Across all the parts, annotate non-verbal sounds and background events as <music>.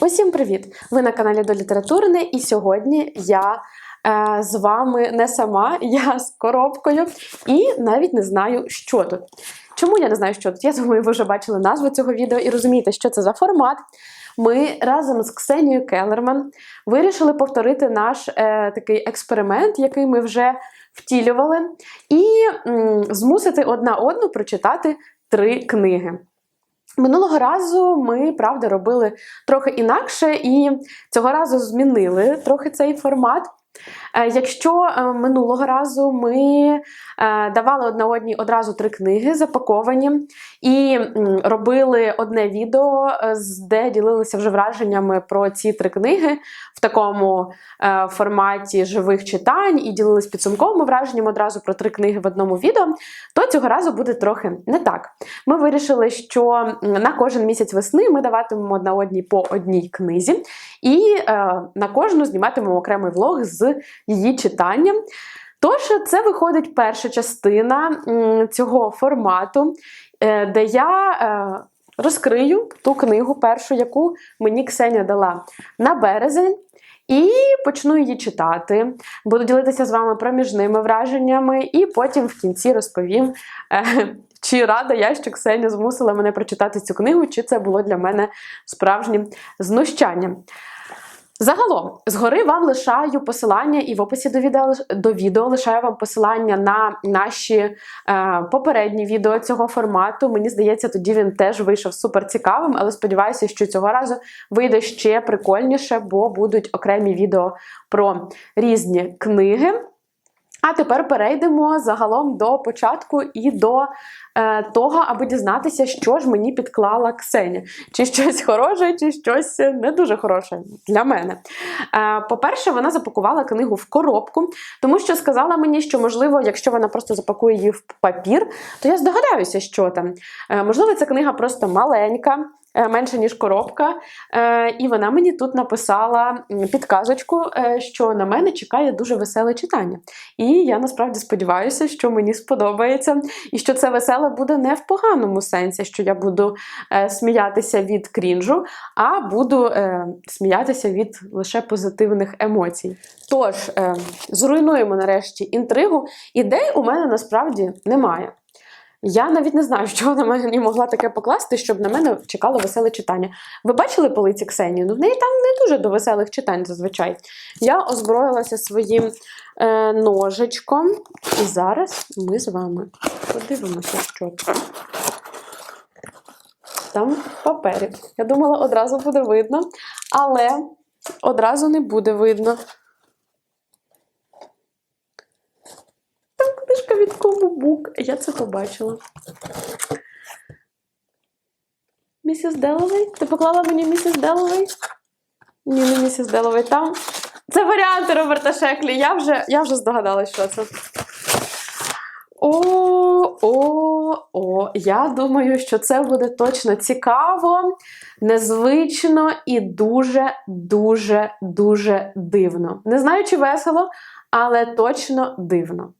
Усім привіт! Ви на каналі до літературне, і сьогодні я е, з вами не сама, <laughs> я з коробкою і навіть не знаю, що тут. Чому я не знаю, що тут? Я думаю, ви вже бачили назву цього відео і розумієте, що це за формат. Ми разом з Ксенією Келерман вирішили повторити наш е, такий експеримент, який ми вже втілювали, і м, змусити одна одну прочитати три книги. Минулого разу ми, правда, робили трохи інакше, і цього разу змінили трохи цей формат. Е, Якщо е, минулого разу ми е, давали одна одній одразу три книги запаковані і робили одне відео, де ділилися вже враженнями про ці три книги в такому форматі живих читань і ділились підсумковими враженнями одразу про три книги в одному відео, то цього разу буде трохи не так. Ми вирішили, що на кожен місяць весни ми даватимемо одна одній по одній книзі, і на кожну зніматимемо окремий влог з її читанням. Тож, це виходить перша частина цього формату, е, де я е, розкрию ту книгу, першу, яку мені Ксеня дала на березень. І почну її читати. Буду ділитися з вами проміжними враженнями, і потім в кінці розповім, е, чи рада я, що Ксеня змусила мене прочитати цю книгу, чи це було для мене справжнім знущанням. Загалом, згори вам лишаю посилання, і в описі до відео, до відео лишаю вам посилання на наші е, попередні відео цього формату. Мені здається, тоді він теж вийшов супер цікавим, але сподіваюся, що цього разу вийде ще прикольніше, бо будуть окремі відео про різні книги. А тепер перейдемо загалом до початку і до е, того, аби дізнатися, що ж мені підклала Ксеня. Чи щось хороше, чи щось не дуже хороше для мене. Е, по-перше, вона запакувала книгу в коробку, тому що сказала мені, що, можливо, якщо вона просто запакує її в папір, то я здогадаюся, що там. Е, можливо, ця книга просто маленька. Е, Менше ніж коробка, Е, і вона мені тут написала підказочку, е, що на мене чекає дуже веселе читання. І я насправді сподіваюся, що мені сподобається, і що це веселе буде не в поганому сенсі, що я буду сміятися від крінжу, а буду сміятися від лише позитивних емоцій. Тож, зруйнуємо нарешті інтригу. Ідей у мене насправді немає. Я навіть не знаю, <laughs> що вона мені могла таке покласти, щоб на мене чекало веселе читання. Ви бачили полиці Ксенії? Ну, в неї там не дуже до веселих читань зазвичай. Я озброїлася своїм е, ножичком, і зараз ми з вами подивимося, що там. Там в папері. Я думала, одразу буде видно, але одразу не буде видно. Там книжка від Кому Бук. Я це побачила. Місіс Деловей? Ти поклала мені місіс Деловей? Ні, не місіс Деловей. Там. Це варіанти Роберта Шеклі. Я вже, я вже здогадалась, що це. О, о, о, я думаю, що це буде точно цікаво, незвично і дуже, дуже, дуже дивно. Не знаю, чи весело, але точно дивно.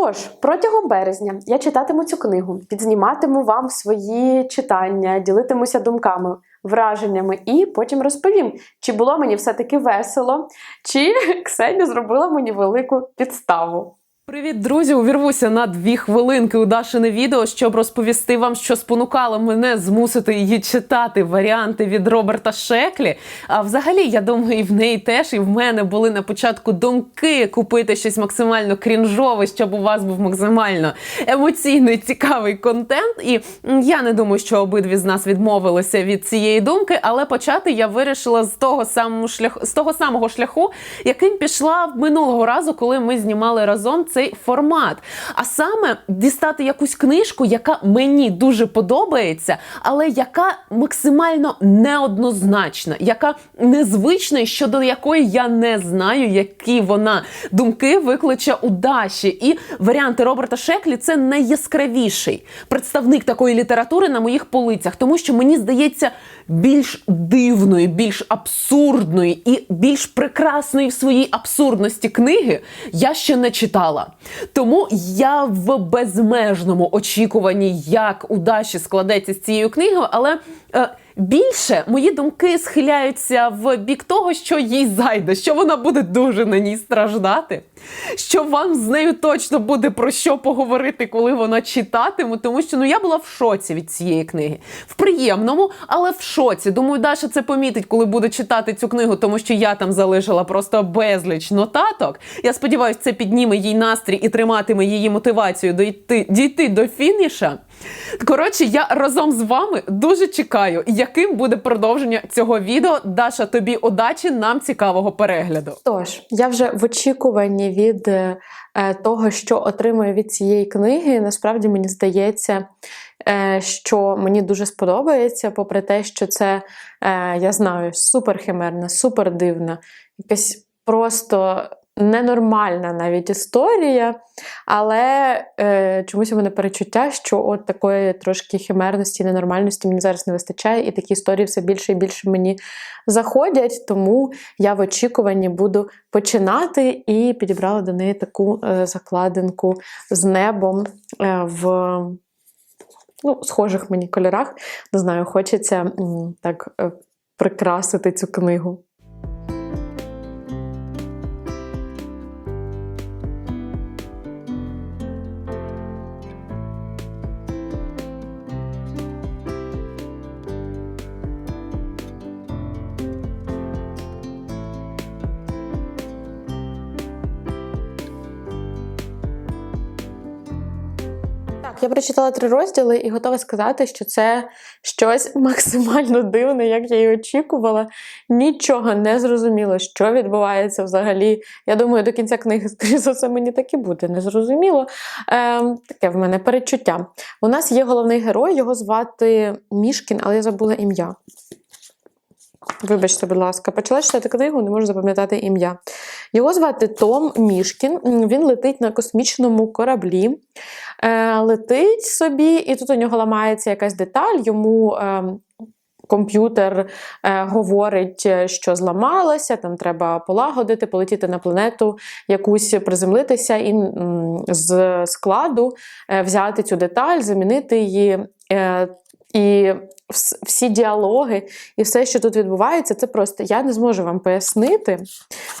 Тож, протягом березня я читатиму цю книгу, підзніматиму вам свої читання, ділитимуся думками, враженнями, і потім розповім, чи було мені все-таки весело, чи <laughs> Ксеня зробила мені велику підставу. Привіт, друзі! Увірвуся на дві хвилинки у Дашине відео, щоб розповісти вам, що спонукало мене змусити її читати варіанти від Роберта Шеклі. А взагалі, я думаю, і в неї теж, і в мене були на початку думки купити щось максимально крінжове, щоб у вас був максимально емоційний цікавий контент. І я не думаю, що обидві з нас відмовилися від цієї думки, але почати я вирішила з того самого шляху, з того самого шляху, яким пішла минулого разу, коли ми знімали разом цей формат. А саме дістати якусь книжку, яка мені дуже подобається, але яка максимально неоднозначна, яка незвична, щодо якої я не знаю, які вона думки викличе у Даші. І варіанти Роберта Шеклі це найяскравіший представник такої літератури на моїх полицях, тому що мені здається більш дивної, більш абсурдної і більш прекрасної в своїй абсурдності книги я ще не читала. Тому я в безмежному очікуванні, як удачі складеться з цією книгою, але. е, Більше мої думки схиляються в бік того, що їй зайде, що вона буде дуже на ній страждати, що вам з нею точно буде про що поговорити, коли вона читатиме, тому що ну я була в шоці від цієї книги. В приємному, але в шоці. Думаю, Даша це помітить, коли буде читати цю книгу, тому що я там залишила просто безліч нотаток. Я сподіваюся, це підніме їй настрій і триматиме її мотивацію дійти, дійти до фініша. Коротше, я разом з вами дуже чекаю, яким буде продовження цього відео. Даша, тобі удачі, нам цікавого перегляду. Тож, я вже в очікуванні від е, того, що отримую від цієї книги. Насправді мені здається, е, що мені дуже сподобається, попри те, що це, е, я знаю, супер химерна, супер дивна, якась просто ненормальна навіть історія. Але е, чомусь у мене перечуття, що от такої трошки химерності, ненормальності мені зараз не вистачає, і такі історії все більше і більше мені заходять. Тому я в очікуванні буду починати і підібрала до неї таку е, закладинку з небом е, в ну, схожих мені кольорах. Не знаю, хочеться так е, прикрасити цю книгу. Я прочитала три розділи і готова сказати, що це щось <laughs> максимально дивне, як я і очікувала. Нічого не зрозуміло, що відбувається взагалі. Я думаю, до кінця книги, <laughs> скоріше за все, мені так і буде незрозуміло. Ем, таке в мене перечуття. У нас є головний герой, його звати Мішкін, але я забула ім'я. Вибачте, будь ласка, почала читати книгу, не можу запам'ятати ім'я. Його звати Том Мішкін. Він летить на космічному кораблі, е, летить собі, і тут у нього ламається якась деталь. Йому е, комп'ютер е, говорить, е, що зламалося, там треба полагодити, полетіти на планету, якусь приземлитися і м, з складу е, взяти цю деталь, замінити її. Е, і всі діалоги і все, що тут відбувається, це просто я не зможу вам пояснити.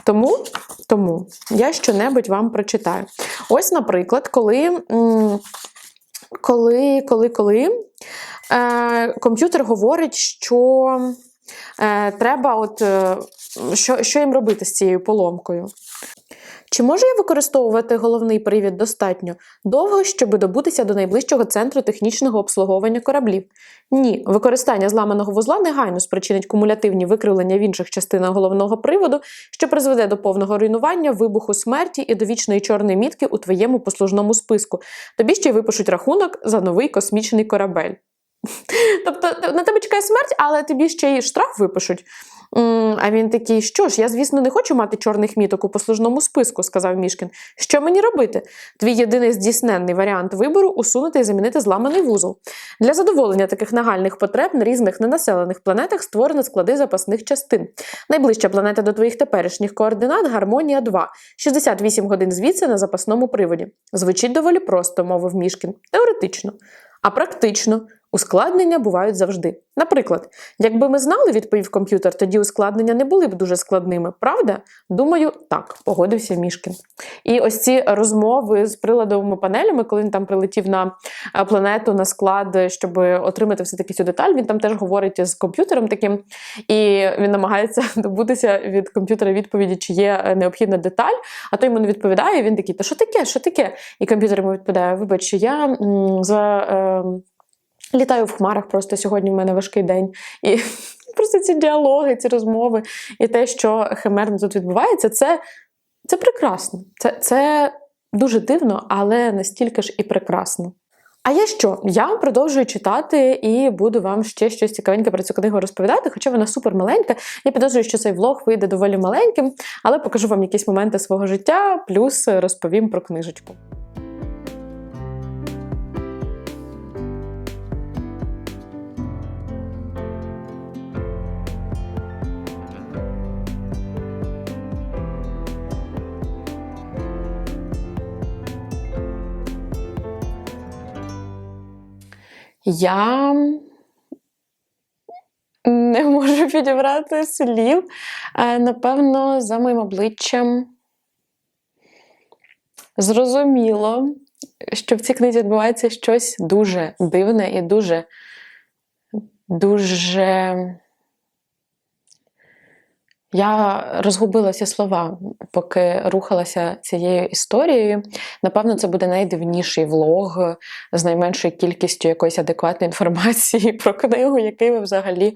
Тому, тому я щонебудь вам прочитаю. Ось, наприклад, коли, коли, коли, коли е, комп'ютер говорить, що е, треба, от, е, що, що їм робити з цією поломкою. Чи можу я використовувати головний привід достатньо довго, щоб добутися до найближчого центру технічного обслуговування кораблів? Ні, використання зламаного вузла негайно спричинить кумулятивні викривлення в інших частинах головного приводу, що призведе до повного руйнування, вибуху смерті і до вічної чорної мітки у твоєму послужному списку. Тобі ще й випишуть рахунок за новий космічний корабель. <laughs> Тобто на тебе чекає смерть, але тобі ще й штраф випишуть. А він такий, що ж, я, звісно, не хочу мати чорних міток у послужному списку, сказав Мішкін. Що мені робити? Твій єдиний здійсненний варіант вибору усунути і замінити зламаний вузол. Для задоволення таких нагальних потреб на різних ненаселених планетах створено склади запасних частин. Найближча планета до твоїх теперішніх координат Гармонія 2, 68 годин звідси на запасному приводі. Звучить доволі просто, мовив Мішкін. Теоретично. А практично ускладнення бувають завжди. Наприклад, якби ми знали, відповів комп'ютер, тоді ускладнення не були б дуже складними, правда? Думаю, так, погодився Мішкін. І ось ці розмови з приладовими панелями, коли він там прилетів на е, планету на склад, щоб отримати все-таки цю деталь, він там теж говорить з комп'ютером таким, і він намагається <laughs> добутися від комп'ютера відповіді, чи є е, необхідна деталь, а той йому не відповідає. Він такий, та що таке? Що таке? І комп'ютер йому відповідає: вибач, я за. Е, Літаю в хмарах, просто сьогодні в мене важкий день. І <laughs> просто ці діалоги, ці розмови, і те, що химерно тут відбувається, це, це прекрасно. Це, це дуже дивно, але настільки ж і прекрасно. А я що? Я продовжую читати і буду вам ще щось цікавеньке про цю книгу розповідати, хоча вона супер маленька. Я підозрюю, що цей влог вийде доволі маленьким, але покажу вам якісь моменти свого життя, плюс розповім про книжечку. Я Не можу підібрати слів. Е, Напевно, за моїм обличчям зрозуміло, що в цій книзі відбувається щось дуже дивне і дуже, дуже. Я розгубила ці слова, поки рухалася цією історією. Напевно, це буде найдивніший влог з найменшою кількістю якоїсь адекватної інформації <laughs> про книгу, який ви взагалі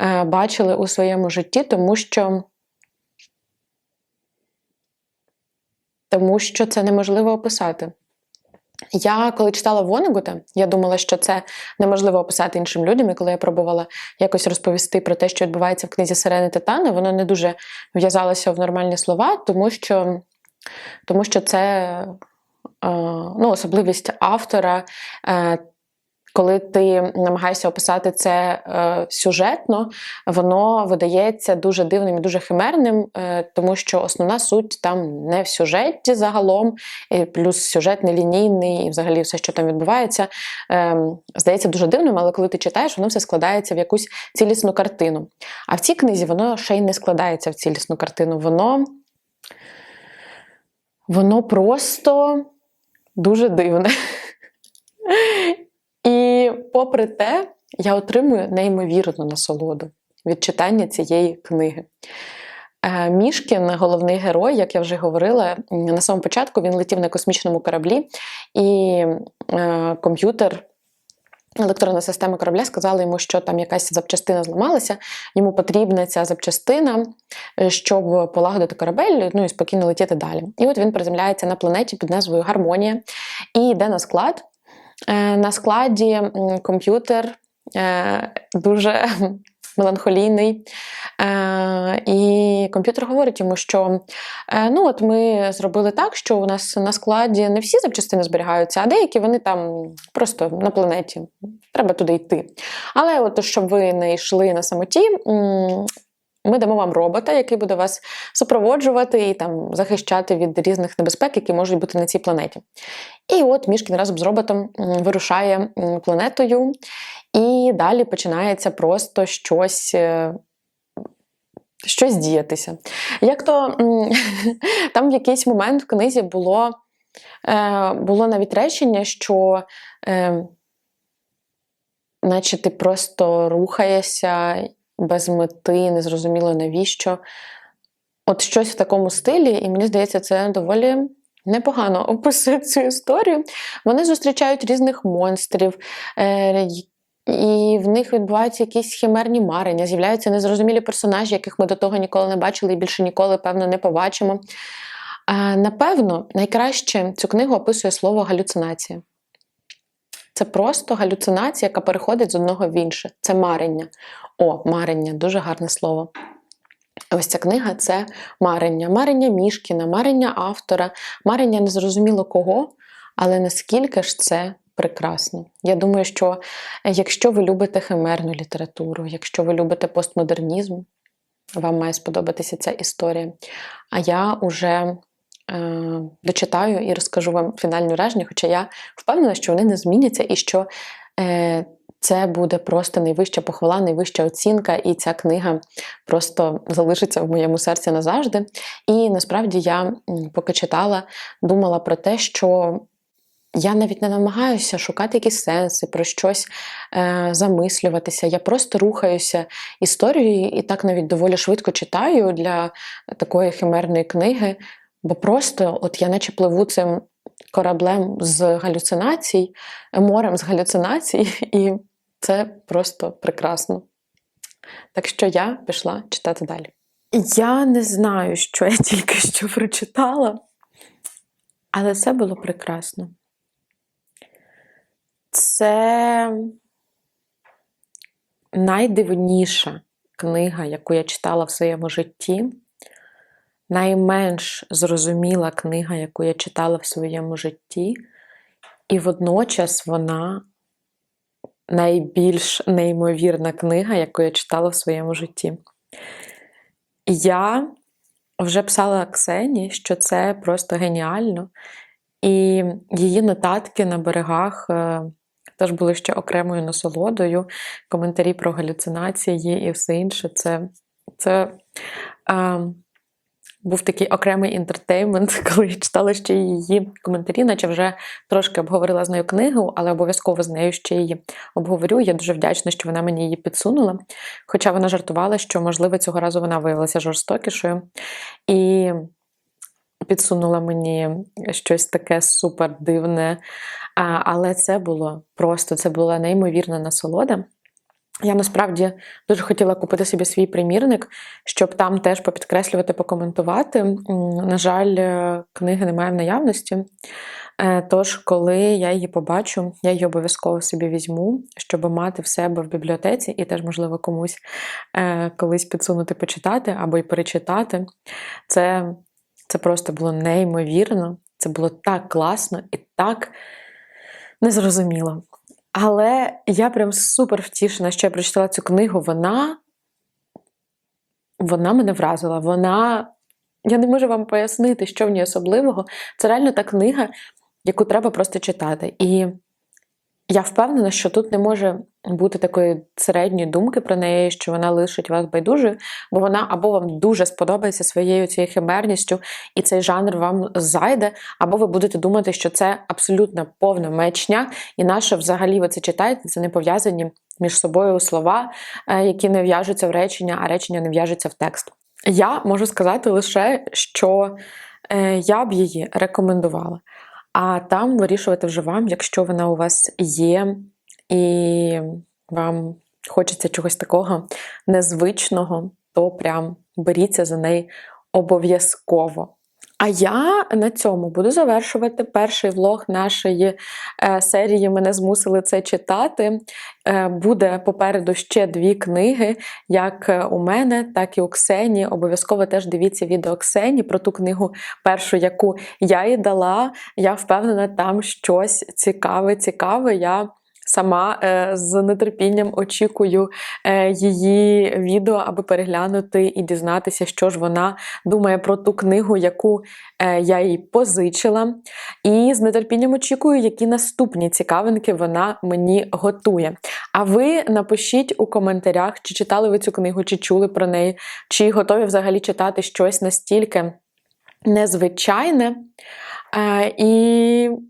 е, бачили у своєму житті, тому що. Тому що це неможливо описати. Я коли читала Вонегута, я думала, що це неможливо описати іншим людям. І коли я пробувала якось розповісти про те, що відбувається в книзі Сирени Титана, воно не дуже в'язалося в нормальні слова, тому що, тому що це е, ну, особливість автора. Коли ти намагаєшся описати це е, сюжетно, воно видається дуже дивним і дуже химерним, е, тому що основна суть там не в сюжеті загалом, і плюс сюжет не лінійний, і взагалі все, що там відбувається, е, здається дуже дивним, але коли ти читаєш, воно все складається в якусь цілісну картину. А в цій книзі воно ще й не складається в цілісну картину. Воно, воно просто дуже дивне. Попри те, я отримую неймовірну насолоду від читання цієї книги. Е, Мішкін, головний герой, як я вже говорила, на самому початку він летів на космічному кораблі, і е, комп'ютер. Електронна система корабля сказала йому, що там якась запчастина зламалася, йому потрібна ця запчастина, е, щоб полагодити корабель ну і спокійно летіти далі. І от він приземляється на планеті під назвою Гармонія і йде на склад. Е, На складі комп'ютер е, дуже <laughs> меланхолійний. Е, І комп'ютер говорить йому, що ну от ми зробили так, що у нас на складі не всі запчастини зберігаються, а деякі вони там просто на планеті. Треба туди йти. Але от щоб ви не йшли на самоті. Ми дамо вам робота, який буде вас супроводжувати і там захищати від різних небезпек, які можуть бути на цій планеті. І от Мішкін разом з роботом вирушає планетою, і далі починається просто щось. е, Щось діятися. Як то <laughs> там в якийсь момент в книзі було, е, було навіть речення, що е, наче ти просто рухаєшся без мети, незрозуміло навіщо. От щось в такому стилі, і мені здається, це доволі непогано описує цю історію. Вони зустрічають різних монстрів, е, і в них відбуваються якісь химерні марення, з'являються незрозумілі персонажі, яких ми до того ніколи не бачили і більше ніколи, певно, не побачимо. Напевно, найкраще цю книгу описує слово галюцинація. Це просто галюцинація, яка переходить з одного в інше. Це марення. О, марення дуже гарне слово. Ось ця книга це марення. Марення Мішкіна, марення автора, марення незрозуміло кого, але наскільки ж це прекрасно. Я думаю, що е, якщо ви любите химерну літературу, якщо ви любите постмодернізм, вам має сподобатися ця історія. А я уже е, дочитаю і розкажу вам фінальні враження, хоча я впевнена, що вони не зміняться і що е, це буде просто найвища похвала, найвища оцінка, і ця книга просто залишиться в моєму серці назавжди. І насправді я, поки читала, думала про те, що. Я навіть не намагаюся шукати якісь сенси, про щось е, замислюватися. Я просто рухаюся історією і так навіть доволі швидко читаю для такої химерної книги, бо просто от я наче пливу цим кораблем з галюцинацій, морем з галюцинацій, <laughs> і це просто прекрасно. Так що я пішла читати далі. Я не знаю, що я тільки що прочитала, але це було прекрасно. Це найдивніша книга, яку я читала в своєму житті, найменш зрозуміла книга, яку я читала в своєму житті, і водночас вона найбільш неймовірна книга, яку я читала в своєму житті. Я вже писала Ксені, що це просто геніально. І її нотатки на берегах е, теж були ще окремою насолодою. Коментарі про галюцинації і все інше. Це, це е, був такий окремий інтертеймент, <laughs> коли читала ще її коментарі, наче вже трошки обговорила з нею книгу, але обов'язково з нею ще її обговорю. Я дуже вдячна, що вона мені її підсунула. Хоча вона жартувала, що, можливо, цього разу вона виявилася жорстокішою. І підсунула мені щось таке супер дивне. Але це було просто, це була неймовірна насолода. Я насправді дуже хотіла купити собі свій примірник, щоб там теж попідкреслювати, покоментувати. На жаль, е, книги немає в наявності. Е, Тож, коли я її побачу, я її обов'язково собі візьму, щоб мати в себе в бібліотеці і теж, можливо, комусь е, колись підсунути почитати або й перечитати. Це, це просто було неймовірно, це було так класно і так незрозуміло. Але я прям супер втішена, що я прочитала цю книгу. Вона, вона мене вразила. Вона. Я не можу вам пояснити, що в ній особливого. Це реально та книга, яку треба просто читати. І я впевнена, що тут не може бути такої середньої думки про неї, що вона лишить вас байдужою, бо вона або вам дуже сподобається своєю цією химерністю, і цей жанр вам зайде, або ви будете думати, що це абсолютно повна мечня, і наше взагалі ви це читаєте, це не пов'язані між собою слова, е, які не в'яжуться в речення, а речення не в'яжуться в текст. Я можу сказати лише, що е, я б її рекомендувала. А там вирішувати вже вам, якщо вона у вас є, і вам хочеться чогось такого незвичного, то прям беріться за неї обов'язково. А я на цьому буду завершувати перший влог нашої е, серії. Мене змусили це читати. Е, буде попереду ще дві книги, як е, у мене, так і у Ксені. Обов'язково теж дивіться відео Ксені про ту книгу, першу, яку я їй дала. Я впевнена, там щось цікаве, цікаве. Я Сама е, з нетерпінням очікую е, її відео, аби переглянути і дізнатися, що ж вона думає про ту книгу, яку е, я їй позичила. І з нетерпінням очікую, які наступні цікавинки вона мені готує. А ви напишіть у коментарях, чи читали ви цю книгу, чи чули про неї, чи готові взагалі читати щось настільки незвичайне. І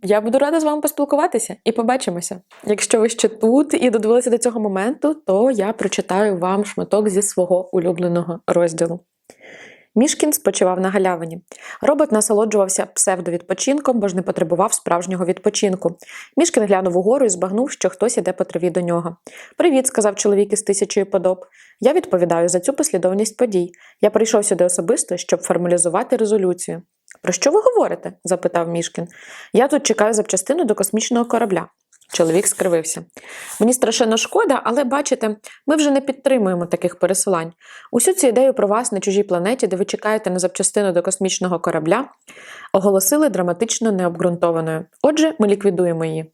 я буду рада з вами поспілкуватися і побачимося. Якщо ви ще тут і додивилися до цього моменту, то я прочитаю вам шматок зі свого улюбленого розділу. Мішкін спочивав на галявині. Робот насолоджувався псевдовідпочинком, бо ж не потребував справжнього відпочинку. Мішкін глянув угору і збагнув, що хтось іде по траві до нього. Привіт, сказав чоловік із тисячою подоб. Я відповідаю за цю послідовність подій. Я прийшов сюди особисто, щоб формалізувати резолюцію. Про що ви говорите? запитав Мішкін. Я тут чекаю запчастину до космічного корабля. Чоловік скривився. Мені страшенно шкода, але бачите, ми вже не підтримуємо таких пересилань. Усю цю ідею про вас на чужій планеті, де ви чекаєте на запчастину до космічного корабля, оголосили драматично необґрунтованою. Отже, ми ліквідуємо її.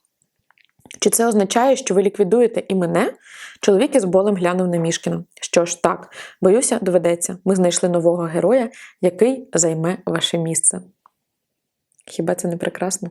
Чи це означає, що ви ліквідуєте і мене? Чоловік із болем глянув на Мішкіна. Що ж, так, боюся, доведеться. Ми знайшли нового героя, який займе ваше місце. Хіба це не прекрасно?